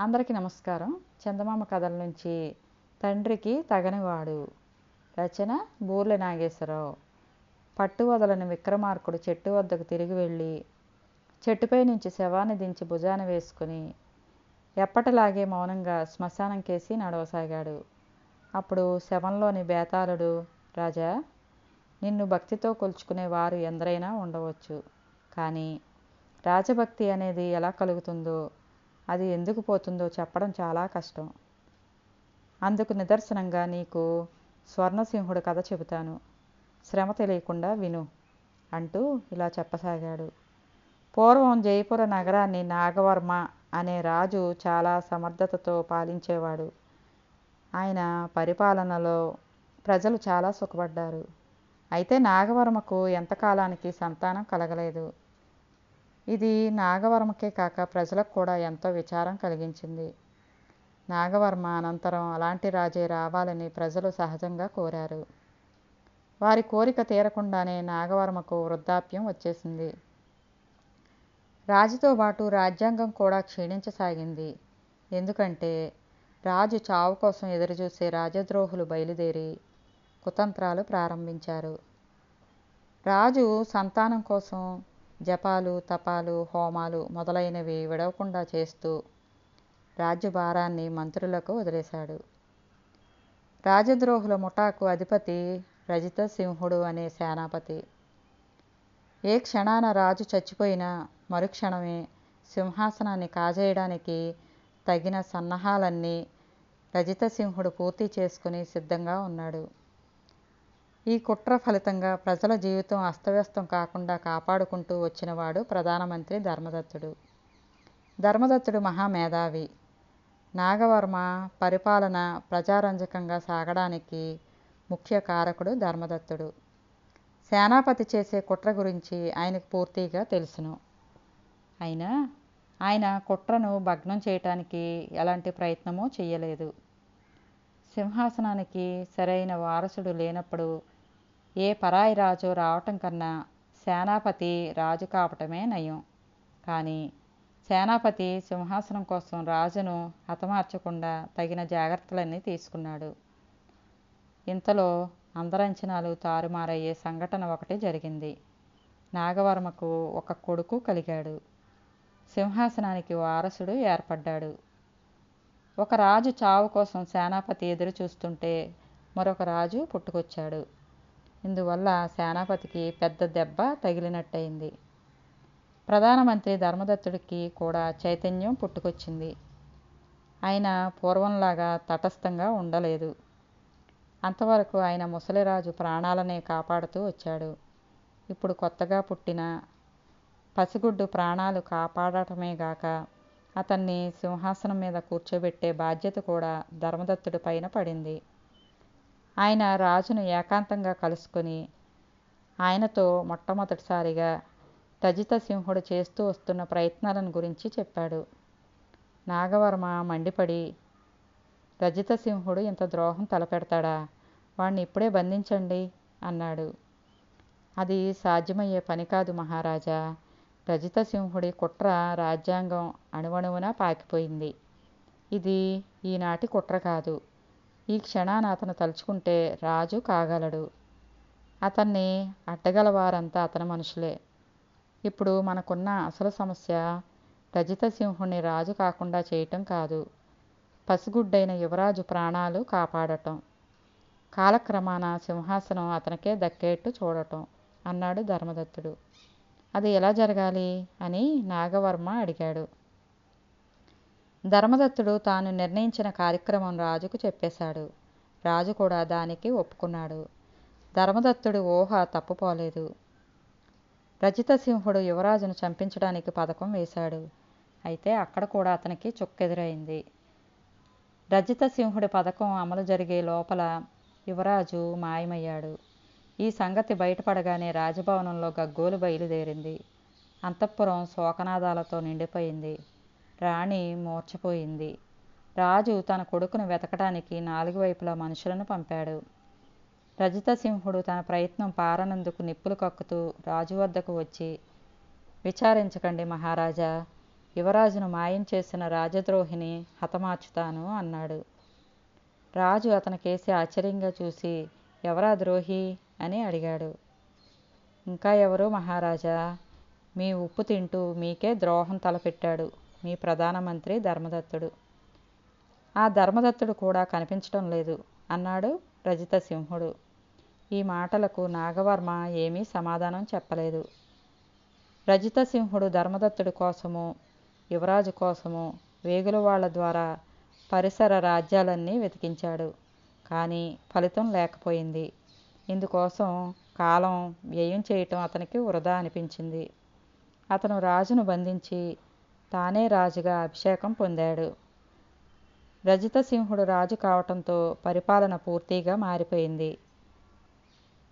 అందరికీ నమస్కారం. చందమామ కథల నుంచి తండ్రికి తగనివాడు. రచన బూర్ల నాగేశ్వరరావు. పట్టు వదలని విక్రమార్కుడు చెట్టు వద్దకు తిరిగి వెళ్ళి చెట్టుపై నుంచి శవాన్ని దించి భుజాన వేసుకుని ఎప్పటిలాగే మౌనంగా శ్మశానం కేసి నడవసాగాడు. అప్పుడు శవంలోని బేతాళుడు రాజా నిన్ను భక్తితో కొలుచుకునే వారు ఎందరైనా ఉండవచ్చు. కానీ రాజభక్తి అనేది ఎలా కలుగుతుందో అది ఎందుకు పోతుందో చెప్పడం చాలా కష్టం. అందుకు నిదర్శనంగా నీకు స్వర్ణసింహుడు కథ చెబుతాను. శ్రమ తెలియకుండా విను అంటూ ఇలా చెప్పసాగాడు. పూర్వం జయపుర నగరాన్ని నాగవర్మ అనే రాజు చాలా సమర్థతతో పాలించేవాడు. ఆయన పరిపాలనలో ప్రజలు చాలా సుఖపడ్డారు. అయితే నాగవర్మకు ఎంతకాలానికి సంతానం కలగలేదు. ఇది నాగవర్మకే కాక ప్రజలకు కూడా ఎంతో విచారం కలిగించింది. నాగవర్మ అనంతరం అలాంటి రాజే రావాలని ప్రజలు సహజంగా కోరారు. వారి కోరిక తీరకుండానే నాగవర్మకు వృద్ధాప్యం వచ్చేసింది. రాజుతో పాటు రాజ్యాంగం కూడా క్షీణించసాగింది. ఎందుకంటే రాజు చావు కోసం ఎదురుచూసే రాజద్రోహులు బయలుదేరి కుతంత్రాలు ప్రారంభించారు. రాజు సంతానం కోసం జపాలు తపాలు హోమాలు మొదలైనవి విడవకుండా చేస్తూ రాజ్యభారాన్ని మంత్రులకు వదిలేశాడు. రాజద్రోహుల ముఠాకు అధిపతి రజిత సింహుడు అనే సేనాపతి. ఏ క్షణాన రాజు చచ్చిపోయినా మరుక్షణమే సింహాసనాన్ని కాజేయడానికి తగిన సన్నాహాలన్నీ రజితసింహుడు పూర్తి చేసుకుని సిద్ధంగా ఉన్నాడు. ఈ కుట్ర ఫలితంగా ప్రజల జీవితం అస్తవ్యస్తం కాకుండా కాపాడుకుంటూ వచ్చినవాడు ప్రధానమంత్రి ధర్మదత్తుడు. ధర్మదత్తుడు మహామేధావి. నాగవర్మ పరిపాలన ప్రజారంజకంగా సాగడానికి ముఖ్య కారకుడు ధర్మదత్తుడు. సేనాపతి చేసే కుట్ర గురించి ఆయనకు పూర్తిగా తెలుసును. అయినా ఆయన కుట్రను భగ్నం చేయటానికి ఎలాంటి ప్రయత్నమూ చేయలేదు సింహాసనానికి సరైన వారసుడు లేనప్పుడు ఏ పరాయి రాజు రావటం కన్నా సేనాపతి రాజు కావటమే నయం. కానీ సేనాపతి సింహాసనం కోసం రాజును హతమార్చకుండా తగిన జాగ్రత్తలన్నీ తీసుకున్నాడు. ఇంతలో అందరంచనాలు తారుమారయ్యే సంఘటన ఒకటి జరిగింది. నాగవర్మకు ఒక కొడుకు కలిగాడు. సింహాసనానికి వారసుడు ఏర్పడ్డాడు. ఒక రాజు చావు కోసం సేనాపతి ఎదురు చూస్తుంటే మరొక రాజు పుట్టుకొచ్చాడు. ఇందువల్ల సేనాపతికి పెద్ద దెబ్బ తగిలినట్టయింది. ప్రధానమంత్రి ధర్మదత్తుడికి కూడా చైతన్యం పుట్టుకొచ్చింది. ఆయన పూర్వంలాగా తటస్థంగా ఉండలేదు. అంతవరకు ఆయన ముసలిరాజు ప్రాణాలనే కాపాడుతూ వచ్చాడు. ఇప్పుడు కొత్తగా పుట్టిన పసిగుడ్డు ప్రాణాలు కాపాడటమే గాక అతన్ని సింహాసనం మీద కూర్చోబెట్టే బాధ్యత కూడా ధర్మదత్తుడి పైన పడింది. ఆయన రాజును ఏకాంతంగా కలుసుకొని ఆయనతో మొట్టమొదటిసారిగా రజిత సింహుడు చేస్తూ వస్తున్న ప్రయత్నాలను గురించి చెప్పాడు. నాగవర్మ మండిపడి రజిత సింహుడు ఇంత ద్రోహం తలపెడతాడా? వాణ్ణి ఇప్పుడే బంధించండి అన్నాడు. అది సాధ్యమయ్యే పని కాదు మహారాజా. రజిత సింహుడి కుట్ర రాజ్యాంగం అణువణువున పాకిపోయింది. ఇది ఈనాటి కుట్ర కాదు. ఈ క్షణాన అతను తలుచుకుంటే రాజు కాగలడు. అతన్ని అడ్డగల వారంతా అతని మనుషులే. ఇప్పుడు మనకున్న అసలు సమస్య రజిత సింహుణ్ణి రాజు కాకుండా చేయటం కాదు. పసిగుడ్డైన యువరాజు ప్రాణాలు కాపాడటం. కాలక్రమాన సింహాసనం అతనికే దక్కేట్టు చూడటం అన్నాడు ధర్మదత్తుడు. అది ఎలా జరగాలి అని నాగవర్మ అడిగాడు. ధర్మదత్తుడు తాను నిర్ణయించిన కార్యక్రమం రాజుకు చెప్పేశాడు. రాజు కూడా దానికి ఒప్పుకున్నాడు. ధర్మదత్తుడి ఊహ తప్పుపోలేదు. రజిత సింహుడు యువరాజును చంపించడానికి పథకం వేశాడు. అయితే అక్కడ కూడా అతనికి చుక్కెదురైంది. రజిత సింహుడి పథకం అమలు జరిగే లోపల యువరాజు మాయమయ్యాడు. ఈ సంగతి బయటపడగానే రాజభవనంలో గగ్గోలు బయలుదేరింది. అంతఃపురం శోకనాదాలతో నిండిపోయింది. రాణి మూర్చపోయింది రాజు తన కొడుకును వెతకడానికి నాలుగు వైపులా మనుషులను పంపాడు. రజిత సింహుడు తన ప్రయత్నం పారనందుకు నిప్పులు కక్కుతూ రాజు వద్దకు వచ్చి విచారించకండి మహారాజా యువరాజును మాయం చేసిన రాజద్రోహిని హతమార్చుతాను అన్నాడు. రాజు అతనికేసి ఆశ్చర్యంగా చూసి ఎవరా ద్రోహి? అని అడిగాడు. ఇంకా ఎవరు మహారాజా? మీ ఉప్పు తింటూ మీకే ద్రోహం తలపెట్టాడు. మీ ప్రధానమంత్రి ధర్మదత్తుడు. ఆ ధర్మదత్తుడు కూడా కనిపించడం లేదు అన్నాడు రజిత సింహుడు. ఈ మాటలకు నాగవర్మ ఏమీ సమాధానం చెప్పలేదు. రజిత సింహుడు ధర్మదత్తుడి కోసము యువరాజు కోసము వేగుల వాళ్ళ ద్వారా పరిసర రాజ్యాలన్నీ వెతికించాడు. కానీ ఫలితం లేకపోయింది. ఇందుకోసం కాలం వ్యయం చేయటం అతనికి వృధా అనిపించింది. అతను రాజును బంధించి తానే రాజుగా అభిషేకం పొందాడు. రజిత సింహుడు రాజు కావటంతో పరిపాలన పూర్తిగా మారిపోయింది.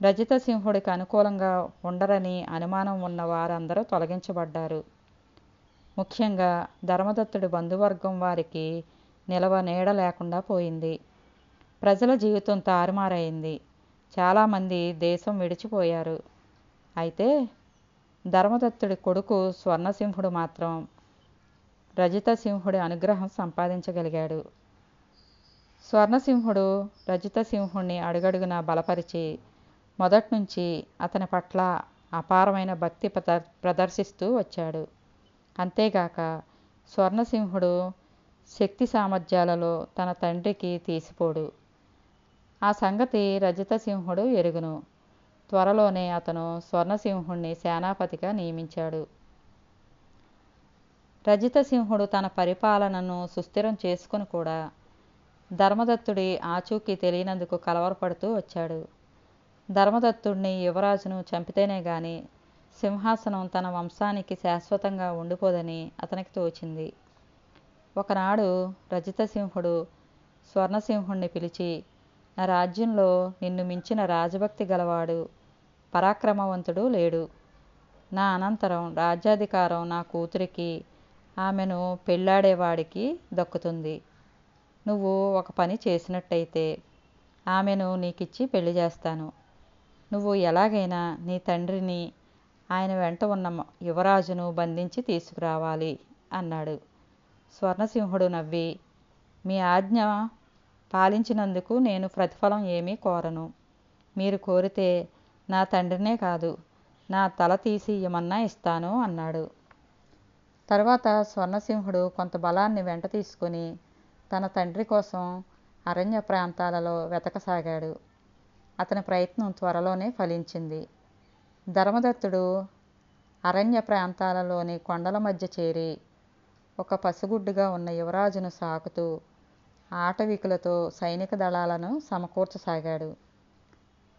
రజిత సింహుడికి అనుకూలంగా ఉండరని అనుమానం ఉన్న వారందరూ తొలగించబడ్డారు. ముఖ్యంగా ధర్మదత్తుడి బంధువర్గం వారికి నిలవ నీడ లేకుండా పోయింది. ప్రజల జీవితం తారుమారైంది. చాలామంది దేశం విడిచిపోయారు. అయితే ధర్మదత్తుడి కొడుకు స్వర్ణసింహుడు మాత్రం రజిత సింహుడి అనుగ్రహం సంపాదించగలిగాడు. స్వర్ణసింహుడు రజిత సింహుణ్ణి అడుగడుగునా బలపరిచి మొదట్నుంచి అతని పట్ల అపారమైన భక్తి ప్రదర్ ప్రదర్శిస్తూ వచ్చాడు. అంతేగాక స్వర్ణసింహుడు శక్తి సామర్థ్యాలలో తన తండ్రికి తీసిపోడు. ఆ సంగతి రజిత సింహుడు ఎరుగును. త్వరలోనే అతను స్వర్ణసింహుణ్ణి సేనాపతిగా నియమించాడు. రజిత సింహుడు తన పరిపాలనను సుస్థిరం చేసుకుని కూడా ధర్మదత్తుడి ఆచూకీ తెలియనందుకు కలవరపడుతూ వచ్చాడు. ధర్మదత్తుడిని యువరాజును చంపితేనే గాని సింహాసనం తన వంశానికి శాశ్వతంగా ఉండిపోదని అతనికి తోచింది. ఒకనాడు రజితసింహుడు స్వర్ణసింహుణ్ణి పిలిచి నా రాజ్యంలో నిన్ను మించిన రాజభక్తి గలవాడు పరాక్రమవంతుడు లేడు. నా అనంతరం రాజ్యాధికారం నా కూతురికి ఆమెను పెళ్ళాడేవాడికి దక్కుతుంది. నువ్వు ఒక పని చేసినట్టయితే ఆమెను నీకిచ్చి పెళ్ళి చేస్తాను. నువ్వు ఎలాగైనా నీ తండ్రిని ఆయన వెంట ఉన్న యువరాజును బంధించి తీసుకురావాలి అన్నాడు. స్వర్ణసింహుడు నవ్వి మీ ఆజ్ఞ పాలించినందుకు నేను ప్రతిఫలం ఏమీ కోరను. మీరు కోరితే నా తండ్రినే కాదు నా తల తీసి ఇమ్మన్నా ఇస్తాను అన్నాడు. తర్వాత స్వర్ణసింహుడు కొంత బలాన్ని వెంట తీసుకొని తన తండ్రి కోసం అరణ్య ప్రాంతాలలో వెతకసాగాడు. అతని ప్రయత్నం త్వరలోనే ఫలించింది. ధర్మదత్తుడు అరణ్య ప్రాంతాలలోని కొండల మధ్య చేరి ఒక పసిగుడ్డుగా ఉన్న యువరాజును సాకుతూ ఆటవికులతో సైనిక దళాలను సమకూర్చసాగాడు.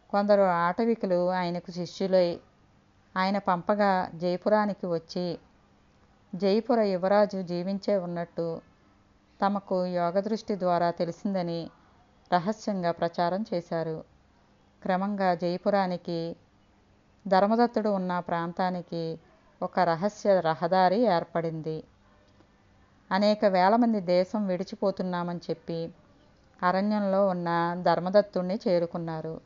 కొందరు ఆటవికులు ఆయనకు శిష్యులై ఆయన పంపగా జైపురానికి వచ్చి జైపుర యువరాజు జీవించే ఉన్నట్టు తమకు యోగదృష్టి ద్వారా తెలిసిందని రహస్యంగా ప్రచారం చేశారు. క్రమంగా జైపురానికి ధర్మదత్తుడు ఉన్న ప్రాంతానికి ఒక రహస్య రహదారి ఏర్పడింది. అనేక వేల మంది దేశం విడిచిపోతున్నామని చెప్పి అరణ్యంలో ఉన్న ధర్మదత్తుణ్ణి చేరుకున్నారు.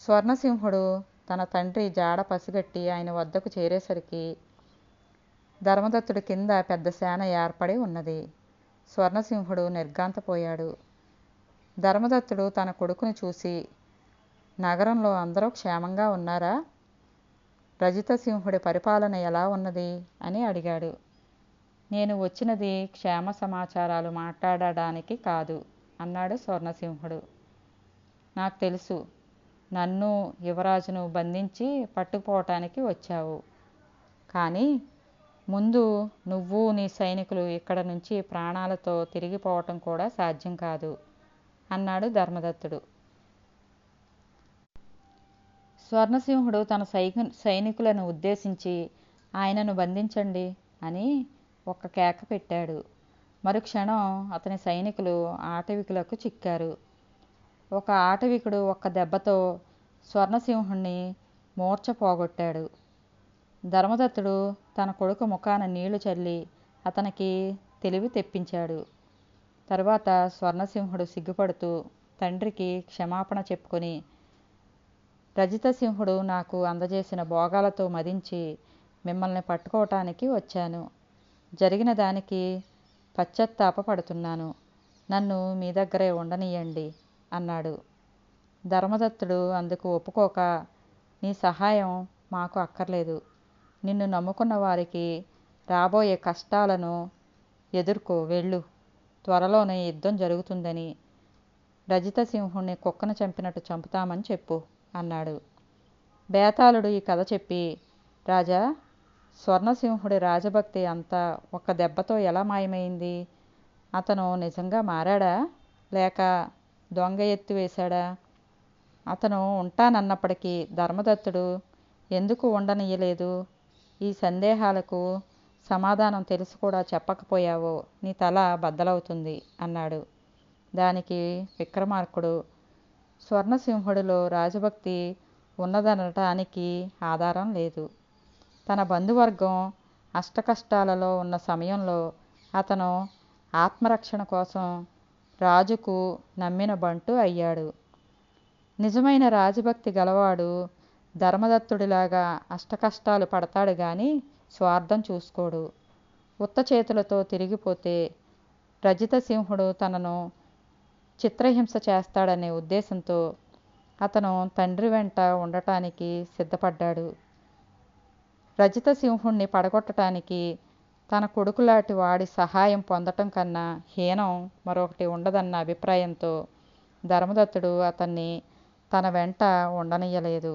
స్వర్ణసింహుడు తన తండ్రి జాడ పసిగట్టి ఆయన వద్దకు చేరేసరికి ధర్మదత్తుడి కింద పెద్ద సేన ఏర్పడి ఉన్నది. స్వర్ణసింహుడు నిర్ఘాంతపోయాడు. ధర్మదత్తుడు తన కొడుకుని చూసి నగరంలో అందరూ క్షేమంగా ఉన్నారా? రజితసింహుడి పరిపాలన ఎలా ఉన్నది? అని అడిగాడు. నేను వచ్చినది క్షేమ సమాచారాలు మాట్లాడడానికి కాదు అన్నాడు స్వర్ణసింహుడు. నాకు తెలుసు నన్ను యువరాజును బంధించి పట్టుకుపోవటానికి వచ్చావు. కానీ ముందు నువ్వు నీ సైనికులు ఇక్కడ నుంచి ప్రాణాలతో తిరిగిపోవటం కూడా సాధ్యం కాదు అన్నాడు ధర్మదత్తుడు. స్వర్ణసింహుడు తన సైని సైనికులను ఉద్దేశించి ఆయనను బంధించండి అని ఒక కేక పెట్టాడు. మరుక్షణం అతని సైనికులు ఆటవికులకు చిక్కారు. ఒక ఆటవికుడు ఒక్క దెబ్బతో స్వర్ణసింహుణ్ణి మూర్చ పోగొట్టాడు. ధర్మదత్తుడు తన కొడుకు ముఖాన నీళ్ళు చల్లి అతనికి తెలివి తెప్పించాడు. తరువాత స్వర్ణసింహుడు సిగ్గుపడుతూ తండ్రికి క్షమాపణ చెప్పుకొని రజితసింహుడు నాకు అందజేసిన భోగాలతో మదించి మిమ్మల్ని పట్టుకోవటానికి వచ్చాను. జరిగిన దానికి పశ్చాత్తాపపడుతున్నాను నన్ను మీ దగ్గరే ఉండనియండి అన్నాడు. ధర్మదత్తుడు అందుకు ఒప్పుకోక నీ సహాయం మాకు అక్కర్లేదు. నిన్ను నమ్ముకున్న వారికి రాబోయే కష్టాలను ఎదుర్కో వెళ్ళు. త్వరలోనే యుద్ధం జరుగుతుందని రజిత సింహుణ్ణి కుక్కను చంపినట్టు చంపుతామని చెప్పు అన్నాడు. బేతాళుడు ఈ కథ చెప్పి రాజా స్వర్ణసింహుడి రాజభక్తి అంతా ఒక్క దెబ్బతో ఎలా మాయమైంది? అతను నిజంగా మారాడా? లేక దొంగ ఎత్తు వేశాడా? అతను ఉంటానన్నప్పటికీ ధర్మదత్తుడు ఎందుకు ఉండనియ్యలేదు? ఈ సందేహాలకు సమాధానం తెలిసి కూడా చెప్పకపోయావో నీ తల బద్దలవుతుంది అన్నాడు. దానికి విక్రమార్కుడు స్వర్ణసింహుడిలో రాజభక్తి ఉన్నదనటానికి ఆధారం లేదు. తన బంధువర్గం అష్టకష్టాలలో ఉన్న సమయంలో అతను ఆత్మరక్షణ కోసం రాజుకు నమ్మిన బంటు అయ్యాడు. నిజమైన రాజభక్తి గలవాడు ధర్మదత్తుడిలాగా అష్టకష్టాలు పడతాడు గాని స్వార్థం చూసుకోడు. ఉత్త చేతులతో తిరిగిపోతే రజితసింహుడు తనను చిత్రహింస చేస్తాడనే ఉద్దేశంతో అతను తండ్రి వెంట ఉండటానికి సిద్ధపడ్డాడు. రజితసింహుణ్ణి పడగొట్టడానికి తన కొడుకులాంటి వాడి సహాయం పొందటం కన్నా హీనం మరొకటి ఉండదన్న అభిప్రాయంతో ధర్మదత్తుడు అతన్ని తన వెంట ఉండనీయలేదు.